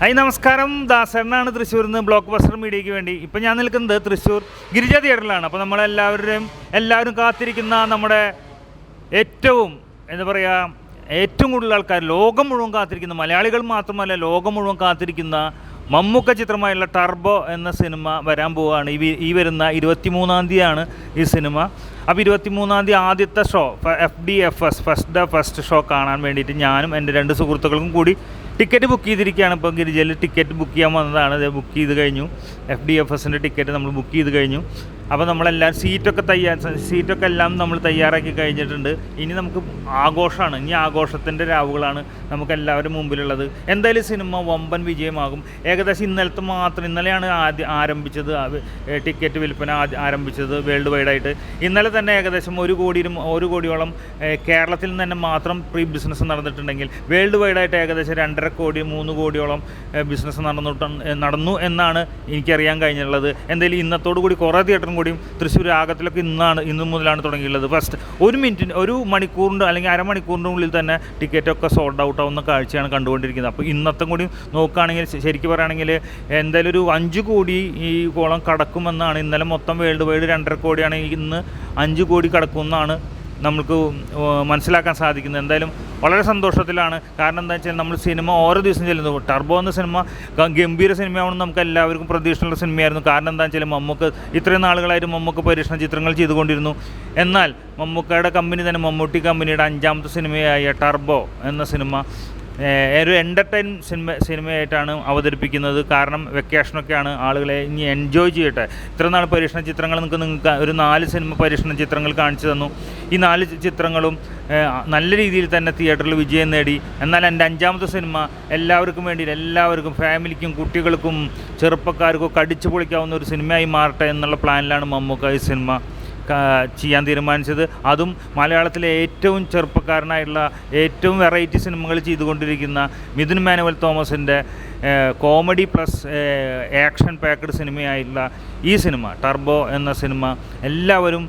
Hi നമസ്കാരം. ദാസേട്ടനാണ് തൃശ്ശൂരിൽ നിന്ന് ബ്ലോക്ക് ബസ്റ്റർ മീഡിയയ്ക്ക് വേണ്ടി. ഇപ്പം ഞാൻ നിൽക്കുന്നത് തൃശ്ശൂർ ഗിരിജ തിയേറ്ററിലാണ്. അപ്പോൾ നമ്മളെല്ലാവരുടെയും എല്ലാവരും കാത്തിരിക്കുന്ന നമ്മുടെ ഏറ്റവും എന്താ പറയുക ഏറ്റവും കൂടുതൽ ആൾക്കാർ ലോകം മുഴുവൻ കാത്തിരിക്കുന്ന മലയാളികൾ മാത്രമല്ല ലോകം മുഴുവൻ കാത്തിരിക്കുന്ന മമ്മൂക്ക ചിത്രമായുള്ള ടർബോ എന്ന സിനിമ വരാൻ പോവുകയാണ്. ഈ ഈ വരുന്ന ഇരുപത്തി മൂന്നാം തീയതിയാണ് ഈ സിനിമ. അപ്പോൾ ഇരുപത്തി മൂന്നാം തീയതി ആദ്യത്തെ show F D F S first day first show കാണാൻ വേണ്ടിയിട്ട് ഞാനും എന്റെ രണ്ട് സുഹൃത്തുക്കൾക്കും കൂടി ടിക്കറ്റ് ബുക്ക് ചെയ്തിരിക്കുകയാണ്. ഇപ്പോൾ ഗിരിജയിൽ ടിക്കറ്റ് ബുക്ക് ചെയ്യാൻ വന്നതാണ്. ബുക്ക് ചെയ്ത് കഴിഞ്ഞു. എഫ് ഡി എഫ് എസിന്റെ ടിക്കറ്റ് നമ്മൾ ബുക്ക് ചെയ്ത് കഴിഞ്ഞു. അപ്പോൾ നമ്മളെല്ലാം സീറ്റൊക്കെ തയ്യാർ സീറ്റൊക്കെ എല്ലാം നമ്മൾ തയ്യാറാക്കി കഴിഞ്ഞിട്ടുണ്ട്. ഇനി നമുക്ക് ആഘോഷമാണ് ഇനി ആഘോഷത്തിന്റെ രാവുകളാണ് നമുക്ക് എല്ലാവരും മുമ്പിലുള്ളത്. എന്തായാലും സിനിമ വമ്പൻ വിജയമാകും. ഏകദേശം ഇന്നലത്തെ മാത്രം ഇന്നലെയാണ് ആദ്യം ആരംഭിച്ചത്. ടിക്കറ്റ് വിൽപ്പന ആരംഭിച്ചത് വേൾഡ് വൈഡായിട്ട് ഇന്നലെ തന്നെ ഏകദേശം ഒരു കോടിയും ഒരു കോടിയോളം കേരളത്തിൽ നിന്ന് തന്നെ മാത്രം പ്രീ ബിസിനസ് നടന്നിട്ടുണ്ടെങ്കിൽ വേൾഡ് വൈഡായിട്ട് ഏകദേശം രണ്ടര കോടി മൂന്ന് കോടിയോളം ബിസിനസ് നടന്നിട്ട് നടന്നു എന്നാണ് എനിക്കറിയാൻ കഴിഞ്ഞിട്ടുള്ളത്. എന്തായാലും ഇന്നത്തോടു കൂടി കുറേ തിയേറ്ററും കൂടിയും തൃശ്ശൂർ രാഗത്തിലൊക്കെ ഇന്നാണ് ഇന്ന് മുതലാണ് തുടങ്ങിയിട്ടുള്ളത്. ഫസ്റ്റ് ഒരു മിനിറ്റിന് ഒരു മണിക്കൂറിന്റെ അല്ലെങ്കിൽ അരമണിക്കൂറിന്റെ ഉള്ളിൽ തന്നെ ടിക്കറ്റൊക്കെ സോൾഡ് ഔട്ട് ആവുന്ന കാഴ്ചയാണ് കണ്ടുകൊണ്ടിരിക്കുന്നത്. അപ്പോൾ ഇന്നത്തെ കൂടി നോക്കുകയാണെങ്കിൽ ശരിക്കും പറയുകയാണെങ്കിൽ എന്തായാലും ഒരു അഞ്ച് കോടി ഈ കോളം കടക്കുമെന്നാണ് ഇന്നലെ മൊത്തം വേൾഡ് വൈഡ് രണ്ടര കോടിയാണ് ഇന്ന് അഞ്ച് കോടി കടക്കുമെന്നാണ് നമുക്ക് മനസ്സിലാക്കാൻ സാധിക്കുന്നത്. എന്തായാലും വളരെ സന്തോഷത്തിലാണ്. കാരണം എന്താ വെച്ചാൽ നമ്മൾ സിനിമ ഓരോ ദിവസം ചെല്ലുന്നു ടർബോ എന്ന സിനിമ ഗംഭീര സിനിമയാണെന്ന് നമുക്ക് എല്ലാവർക്കും പ്രതീക്ഷയുള്ള സിനിമയായിരുന്നു. കാരണം എന്താ വെച്ചാൽ മമ്മൂക്ക് ഇത്രയും നാളുകളായിട്ട് മമ്മൂക്ക് പരീക്ഷണ ചിത്രങ്ങൾ ചെയ്തുകൊണ്ടിരുന്നു. എന്നാൽ മമ്മൂക്കയുടെ കമ്പനി തന്നെ മമ്മൂട്ടി കമ്പനിയുടെ അഞ്ചാമത്തെ സിനിമയായ ടർബോ എന്ന സിനിമ ഒരു എന്റർടൈൻ സിനിമ സിനിമയായിട്ടാണ് അവതരിപ്പിക്കുന്നത്. കാരണം വെക്കേഷനൊക്കെയാണ് ആളുകളെ ഇനി എൻജോയ് ചെയ്യട്ടെ. ഇത്ര നാൾ പരീക്ഷണ ചിത്രങ്ങൾ നിങ്ങൾക്ക് നിങ്ങൾക്ക് ഒരു നാല് സിനിമ പരീക്ഷണ ചിത്രങ്ങൾ കാണിച്ചു തന്നു. ഈ നാല് ചിത്രങ്ങളും നല്ല രീതിയിൽ തന്നെ തിയേറ്ററിൽ വിജയം നേടി. എന്നാൽ എന്റെ അഞ്ചാമത്തെ സിനിമ എല്ലാവർക്കും വേണ്ടി എല്ലാവർക്കും ഫാമിലിക്കും കുട്ടികൾക്കും ചെറുപ്പക്കാർക്കും ഒക്കെ അടിച്ചു പൊളിക്കാവുന്ന ഒരു സിനിമയായി മാറട്ടെ എന്നുള്ള പ്ലാനിലാണ് മമ്മൂക്ക ഈ സിനിമ. ചെയ്യാൻ തീരുമാനിച്ചത്. അതും മലയാളത്തിലെ ഏറ്റവും ചെറുപ്പക്കാരനായിട്ടുള്ള ഏറ്റവും വെറൈറ്റി സിനിമകൾ ചെയ്തുകൊണ്ടിരിക്കുന്ന മിഥുൻ മാനുവൽ തോമസിന്റെ കോമഡി പ്ലസ് ആക്ഷൻ പാക്കഡ് സിനിമയായിട്ടുള്ള ഈ സിനിമ ടർബോ എന്ന സിനിമ എല്ലാവരും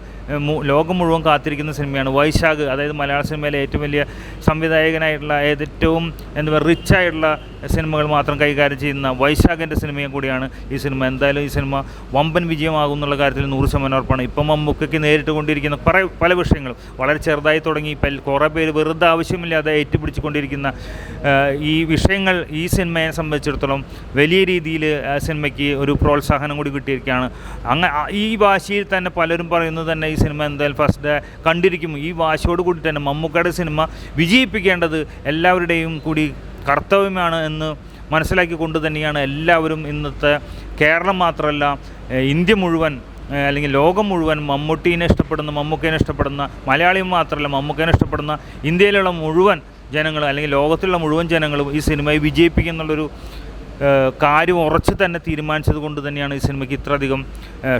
ലോകം മുഴുവൻ കാത്തിരിക്കുന്ന സിനിമയാണ്. വൈശാഖ് അതായത് മലയാള സിനിമയിലെ ഏറ്റവും വലിയ സംവിധായകനായിട്ടുള്ള ഏറ്റവും എന്താ പറയുക റിച്ച് ആയിട്ടുള്ള സിനിമകൾ മാത്രം കൈകാര്യം ചെയ്യുന്ന വൈശാഖിന്റെ സിനിമയും കൂടിയാണ് ഈ സിനിമ. എന്തായാലും ഈ സിനിമ വമ്പൻ വിജയമാകും എന്നുള്ള കാര്യത്തിൽ നൂറ് ശതമാനം ഉറപ്പാണ്. ഇപ്പം മമ്മൂക്കയ്ക്ക് നേരിട്ട് കൊണ്ടിരിക്കുന്ന കുറേ പല വിഷയങ്ങളും വളരെ ചെറുതായി തുടങ്ങി ഇപ്പം കുറേ പേര് വെറുതെ ആവശ്യമില്ലാതെ ഏറ്റുപിടിച്ചുകൊണ്ടിരിക്കുന്ന ഈ വിഷയങ്ങൾ ഈ സിനിമയെ സംബന്ധിച്ചിടത്തോളം വലിയ രീതിയിൽ സിനിമയ്ക്ക് ഒരു പ്രോത്സാഹനം കൂടി കിട്ടിയിരിക്കുകയാണ്. അങ്ങനെ ഈ ഭാഷയിൽ തന്നെ പലരും പറയുന്നത് തന്നെ സിനിമ എന്തായാലും ഫസ്റ്റ് ഡേ കണ്ടിരിക്കും. ഈ വാശിയോട് കൂടി തന്നെ മമ്മൂക്കയുടെ സിനിമ വിജയിപ്പിക്കേണ്ടത് എല്ലാവരുടെയും കൂടി കർത്തവ്യമാണ് എന്ന് മനസ്സിലാക്കിക്കൊണ്ട് തന്നെയാണ് എല്ലാവരും ഇന്നത്തെ കേരളം മാത്രമല്ല ഇന്ത്യ മുഴുവൻ അല്ലെങ്കിൽ ലോകം മുഴുവൻ മമ്മൂട്ടീനെ ഇഷ്ടപ്പെടുന്ന മമ്മൂക്കേനെ ഇഷ്ടപ്പെടുന്ന മലയാളി മാത്രമല്ല മമ്മൂക്കേനെ ഇഷ്ടപ്പെടുന്ന ഇന്ത്യയിലുള്ള മുഴുവൻ ജനങ്ങൾ അല്ലെങ്കിൽ ലോകത്തിലുള്ള മുഴുവൻ ജനങ്ങളും ഈ സിനിമയെ വിജയിപ്പിക്കുന്നുള്ളൊരു കാര്യം ഉറച്ച് തന്നെ തീരുമാനിച്ചത് കൊണ്ട് തന്നെയാണ് ഈ സിനിമയ്ക്ക് ഇത്രയധികം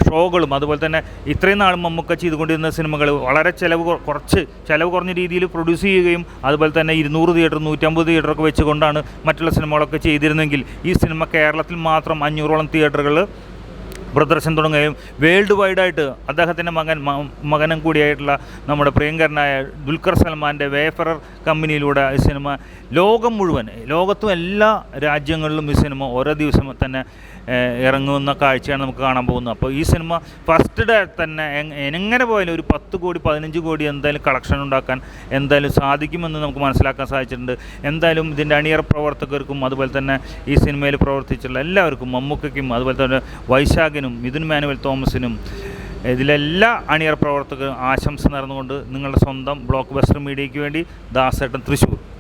ഷോകളും അതുപോലെ തന്നെ ഇത്രയും നാളും മമ്മൂക്ക ചെയ്തുകൊണ്ടിരുന്ന സിനിമകൾ വളരെ ചിലവ് കുറച്ച് ചിലവ് കുറഞ്ഞ രീതിയിൽ പ്രൊഡ്യൂസ് ചെയ്യുകയും അതുപോലെ തന്നെ ഇരുന്നൂറ് തിയേറ്റർ നൂറ്റമ്പത് തിയേറ്ററൊക്കെ വെച്ചുകൊണ്ടാണ് മറ്റുള്ള സിനിമകളൊക്കെ ചെയ്തിരുന്നെങ്കിൽ ഈ സിനിമ കേരളത്തിൽ മാത്രം അഞ്ഞൂറോളം തിയേറ്ററുകൾ പ്രദർശനം തുടങ്ങുകയും വേൾഡ് വൈഡായിട്ട് അദ്ദേഹത്തിന്റെ മകൻ മകനും കൂടിയായിട്ടുള്ള നമ്മുടെ പ്രിയങ്കരനായ ദുൽഖർ സൽമാന്റെ വേഫറർ കമ്പനിയിലൂടെ ഈ സിനിമ ലോകം മുഴുവൻ ലോകത്തും എല്ലാ രാജ്യങ്ങളിലും ഈ സിനിമ ഓരോ ദിവസം തന്നെ ഇറങ്ങുന്ന കാഴ്ചയാണ് നമുക്ക് കാണാൻ പോകുന്നത്. അപ്പോൾ ഈ സിനിമ ഫസ്റ്റ് ഡേ തന്നെ എങ്- എങ്ങനെ പോയാലും ഒരു പത്ത് കോടി പതിനഞ്ച് കോടി എന്തായാലും കളക്ഷൻ ഉണ്ടാക്കാൻ എന്തായാലും സാധിക്കുമെന്ന് നമുക്ക് മനസ്സിലാക്കാൻ സാധിച്ചിട്ടുണ്ട്. എന്തായാലും ഇതിന്റെ അണിയറ പ്രവർത്തകർക്കും അതുപോലെ തന്നെ ഈ സിനിമയിൽ പ്രവർത്തിച്ചുള്ള എല്ലാവർക്കും മമ്മൂക്കയ്ക്കും അതുപോലെ തന്നെ വൈശാഖിനും മിഥുൻ മാനുവൽ തോമസിനും ഇതിലെല്ലാ അണിയറ പ്രവർത്തകരും ആശംസ നേർന്നുകൊണ്ട് നിങ്ങളുടെ സ്വന്തം ബ്ലോക്ക് ബസ്റ്റർ മീഡിയയ്ക്ക് വേണ്ടി ദാസേട്ടൻ തൃശ്ശൂർ.